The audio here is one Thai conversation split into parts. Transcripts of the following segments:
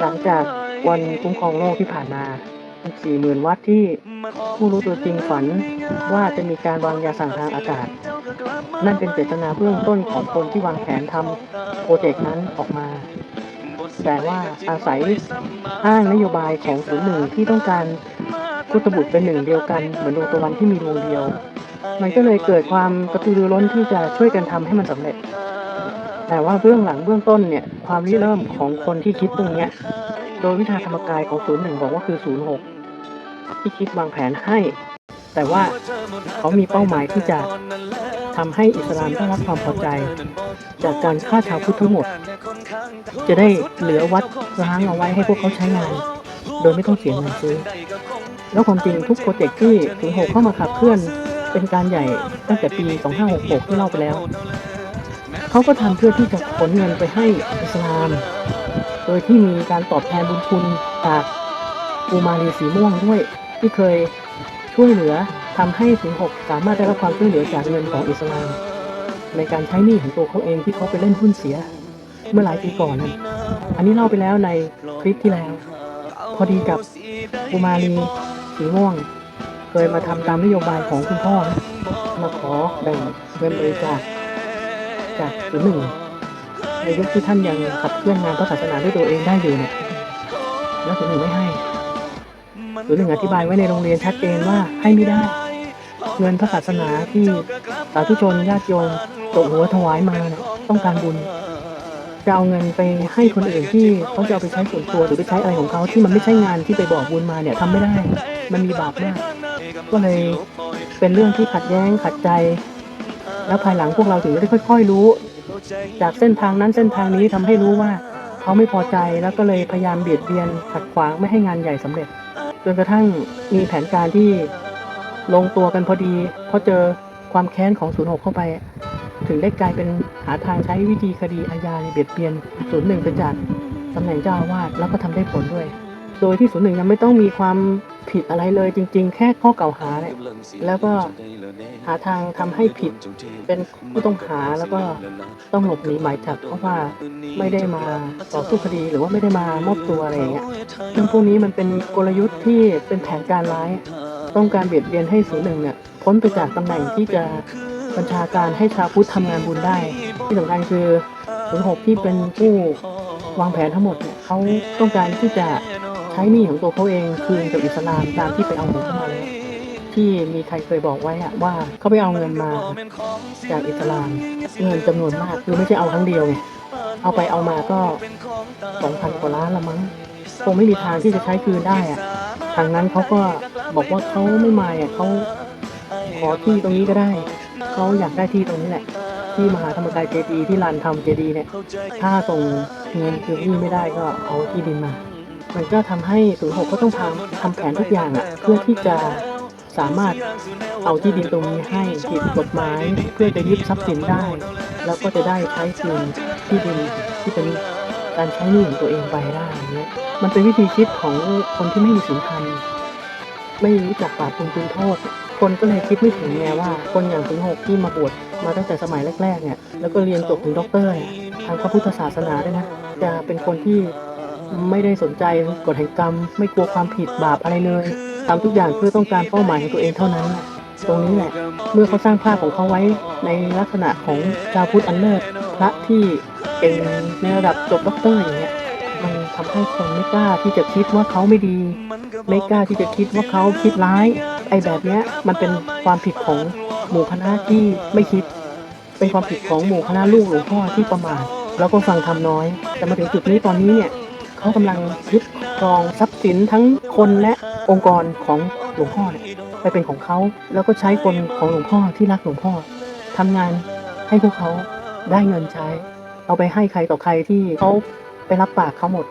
หลังจากวันคุ้มครองโลกที่ผ่านมาสี่หมื่นวัดที่ผู้รู้ตัวจริงฝันว่าจะมีการวางยาสั่งทางอากาศ นั่นเป็นเจตนาเบื้องต้นของคนที่วางแผนทำโปรเจกต์นั้นออกมา แต่ว่าอาศัยอ้างนโยบายของศูนย์หนึ่งที่ต้องการพุทธบุตรเป็นหนึ่งเดียวกันเหมือนดวงตะวันที่มีดวงเดียว มันก็เลยเกิดความกระตือรือร้นที่จะช่วยกันทำให้มันสำเร็จ แต่ว่าเบื้องหลังเบื้องต้นเนี่ยความริเริ่มของคนที่คิดตรงเนี้ยโดยวิชาธรรมกายของศูนย์หนึ่งบอกว่าคือศูนย์หกที่คิดวางแผนให้ แต่ว่าเขามีเป้าหมายที่จะทำให้อิสลามได้รับความพอใจ จากการฆ่าชาวพุทธทั้งหมด จะได้เหลือวัดร้างเอาไว้ให้พวกเขาใช้งาน โดยไม่ต้องเสียเงินซื้อ แล้วความจริงทุกโปรเจกต์ที่ศูนย์หกเข้ามาขับเคลื่อนเป็นการใหญ่ตั้งแต่ปี 2566 ที่เล่าไปแล้ว เขาก็ทำเพื่อที่จะขนเงินไปให้อิสลาม โดยที่มีการตอบแทนบุญคุณจากปูมาลีสีม่วงด้วย ที่เคยช่วยเหลือทำให้ถึงหกสามารถได้รับความช่วยเหลือจากเงินของอิสลาม ในการใช้หนี้ของตัวเขาเองที่เขาไปเล่นหุ้นเสีย เมื่อหลายปีก่อนนั้นอันนี้เล่าไปแล้วในคลิปที่แล้ว พอดีกับปูมาลีสีม่วง เคยมาทำตามนโยบายของคุณพ่อนะมาขอแบ่งเงินบริจาค จากศูนย์หนึ่งในยุคที่ท่านยังขับเคลื่อนงานพระศาสนาด้วยตัวเองได้อยู่เนี่ยแล้วศูนย์หนึ่งไม่ให้ศูนย์หนึ่งอธิบายไว้ในโรงเรียนชัดเจนว่าให้ไม่ได้เงินพระศาสนาที่สาธุชนญาติโยมตกหัวถวายมาเนี่ยต้องการบุญจะเอาเงินไปให้คนอื่นที่เขาจะเอาไปใช้ส่วนตัวหรือไปใช้อะไรของเขาที่มันไม่ใช่งานที่ไปบอกบุญมาเนี่ยทำไม่ได้ มันมีบาปมาก ก็เลยเป็นเรื่องที่ขัดแย้งขัดใจ แล้วภายหลังพวกเราถึงได้ค่อย ๆรู้ จากเส้นทางนั้นเส้นทางนี้ทำให้รู้ว่า เขาไม่พอใจแล้วก็เลยพยายามเบียดเบียนขัดขวางไม่ให้งานใหญ่สำเร็จ จนกระทั่งมีแผนการที่ลงตัวกันพอดีพอเจอความแค้นของศูนย์หกเข้าไป ถึงได้กลายเป็นหาทางใช้วิธีคดีอาญาในเบียดเบียนศูนย์หนึ่งไปจากตำแหน่งเจ้าอาวาสแล้วก็ทำได้ผลด้วย โดยที่ศูนย์หนึ่งยังไม่ต้องมีความ ผิดอะไรเลยจริง ๆ แค่ข้อกล่าวหาเนี่ยแล้วก็หาทางทำให้ผิดเป็นผู้ต้องหาแล้วก็ต้องหลบหนีหมายจับเพราะว่าไม่ได้มาต่อสู้คดีหรือว่าไม่ได้มามอบตัวอะไรอย่างเงี้ยซึ่งพวกนี้มันเป็นกลยุทธ์ที่เป็นแผนการร้าย ต้องการเบียดเบียนให้ศูนย์หนึ่งเนี่ยพ้นไปจากตำแหน่งที่จะบัญชาการให้ชาวพุทธทำงานบุญได้ ที่สำคัญคือศูนย์หกที่เป็นผู้วางแผนทั้งหมดเนี่ยเขาต้องการที่จะ ช้หนี้ของตัวเขาเองคืนกับอิสลามตามที่ไปเอาเงินเข้ามาแล้วที่มีใครเคยบอกไว้อะว่าเขาไปเอาเงินมาจากอิสลามเงินจำนวนมากคือไม่ใช่เอาครั้งเดียวไงเอาไปเอามาก็สองพันกว่าล้านละมั้งคงไม่มีทางที่จะใช้คืนได้อะทางนั้นเขาก็บอกว่าเขาไม่มาอะเขาขอที่ตรงนี้ก็ได้เขาอยากได้ที่ตรงนี้แหละ ที่มหาธรรมกายเจดีที่ลานทำเจดีเนี่ย ถ้าส่งเงินคืนที่ไม่ได้ก็เอาที่ดินมา มันก็ทำให้ศูนย์หกก็ต้องทำทำแผนทุกอย่างอะเพื่อที่จะสามารถเอาที่ดินตรงนี้ให้ผิดกฎหมายเพื่อจะยึดทรัพย์สินได้ แล้วก็จะได้ใช้คืนที่ดินที่เป็นการใช้หนี้ของตัวเองไปได้เงี้ยมันเป็นวิธีคิดของคนที่ไม่มีศีลธรรมไม่รู้จักบาปบุญคุณโทษ คนก็เลยคิดไม่ถึงไงว่า คนอย่างถึงหกที่มาบวชมาตั้งแต่สมัยแรกๆเนี่ยแล้วก็เรียนจบถึงด็อกเตอร์เนี่ยทางพระพุทธศาสนาด้วยนะจะเป็นคนที่ ไม่ได้สนใจกฎแห่งกรรม ไม่กลัวความผิดบาปอะไรเลยทำทุกอย่างเพื่อต้องการเป้าหมายของตัวเองเท่านั้นน่ะตรงนี้แหละ เมื่อเขาสร้างภาพของเขาไว้ในลักษณะของชาวพุทธอันเลิศพระที่เก่งในระดับจบด็อกเตอร์อย่างเงี้ยมันทำให้คนไม่กล้าที่จะคิดว่าเขาไม่ดี ไม่กล้าที่จะคิดว่าเขาคิดร้าย ไอ้แบบเนี้ยมันเป็นความผิดของหมู่คณะที่ไม่คิด เป็นความผิดของหมู่คณะลูกหลวงพ่อที่ประมาทแล้วก็ฟังทำน้อย แต่มาถึงจุดนี้ตอนนี้เนี่ย เขากำลังยึดครองทรัพย์สินทั้งคนและองค์กรของหลวงพ่อเนี่ยไปเป็นของเขาแล้วก็ใช้คนของหลวงพ่อที่รักหลวงพ่อทำงานให้พวกเขาได้เงินใช้ เอาไปให้ใครต่อใครที่เขาไปรับปากเขาหมด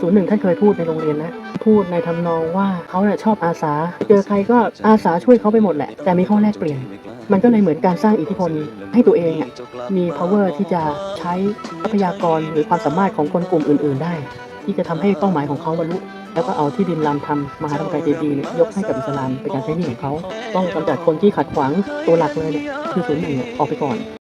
ศูนย์หนึ่งท่านเคยพูดในโรงเรียนนะ พูดในทำนองว่าเขาเนี่ยชอบอาสา เจอใครก็อาสาช่วยเขาไปหมดแหละ แต่มีข้อแลกเปลี่ยน มันก็เลยเหมือนการสร้างอิทธิพลให้ตัวเองอะมี power ที่จะใช้ทรัพยากรหรือความสามารถของคนกลุ่มอื่น ๆ ได้ ที่จะทำให้เป้าหมายของเขาบรรลุแล้วก็เอาที่ดินลามทำมหาธรรมกายเจดีย์ยกให้กับอิสลามเป็นการใช้หนี้ของเขา ต้องกำจัดคนที่ขัดขวางตัวหลักเลยเนี่ยคือศูนย์หนึ่งเนี่ยออกไปก่อน